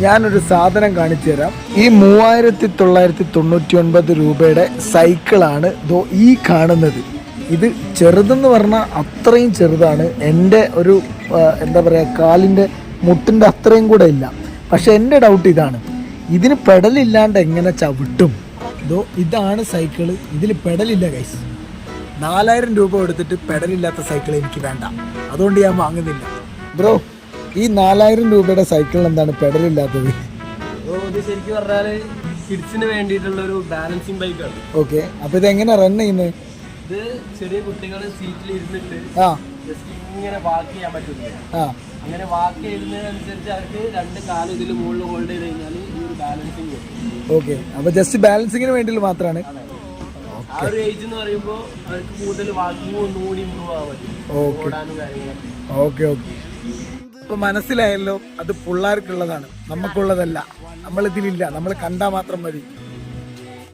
ഞാനൊരു സാധനം കാണിച്ചു തരാം ഈ മൂവായിരത്തി തൊള്ളായിരത്തി തൊണ്ണൂറ്റി ഒൻപത് രൂപയുടെ സൈക്കിളാണ് ദോ ഈ കാണുന്നത്. ഇത് ചെറുതെന്ന് പറഞ്ഞാൽ അത്രയും ചെറുതാണ്. എന്റെ ഒരു എന്താ പറയുക കാലിന്റെ മുട്ടിന്റെ അത്രയും കൂടെ ഇല്ല. പക്ഷെ എന്റെ ഡൗട്ട് ഇതാണ്. ഇതിന് പെടലില്ലാണ്ട് എങ്ങനെ ചവിട്ടും? ഇതോ ഇതാണ് സൈക്കിൾ. ഇതിൽ പെടലില്ല കൈസ് നാലായിരം രൂപ കൊടുത്തിട്ട് പെടലില്ലാത്ത സൈക്കിൾ എനിക്ക് വേണ്ട. അതുകൊണ്ട് ഞാൻ വാങ്ങുന്നില്ല. ബ്രോ ഈ നാലായിരം രൂപയുടെ സൈക്കിളിന് എന്താണ് പെടലില്ലാത്തത്? ശരിക്കും പറഞ്ഞാൽ കിഡ്സിന് വേണ്ടിയിട്ടുള്ള ഒരു ബാലൻസിങ് ബൈക്കാണ് ഓക്കെ. അപ്പോൾ ഇത് എങ്ങനെ റൺ ചെയ്യുന്നത് ഇത് ചെറിയ കുട്ടികൾ സീറ്റിൽ ഇരുന്നിട്ട് ആ. ജസ്റ്റ് ഇങ്ങനെ വാക്ക് ചെയ്യാൻ ആ. അങ്ങനെ വാക്ക് ചെയ്യുന്നതിനനുസരിച്ച് അവർക്ക് രണ്ട് കാലും ഇതിൽ മുകളിൽ ഹോൾഡ് ചെയ്ത് കഴിഞ്ഞാൽ ഈ ഒരു ബാലൻസിങ് ഓക്കെ. ജസ്റ്റ് ബാലൻസിങ്ങിന് വേണ്ടി മാത്രമാണ് ആ ഒരു ഏജ് എന്ന് പറയുമ്പോൾ അവർക്ക് കൂടുതൽ വാക്കിങ് ഒന്നുകൂടി ഇമ്പ്രൂവ് ആവാൻ പറ്റും. ഓക്കെ. ഓടാനും കാര്യങ്ങളൊക്കെ. Okay okay. ഇപ്പൊ മനസ്സിലായല്ലോ അത് പിള്ളേർക്കുള്ളതാണ്. നമുക്കുള്ളതല്ല. നമ്മളിതിലില്ല. നമ്മൾ കണ്ടാൽ മാത്രം മതി.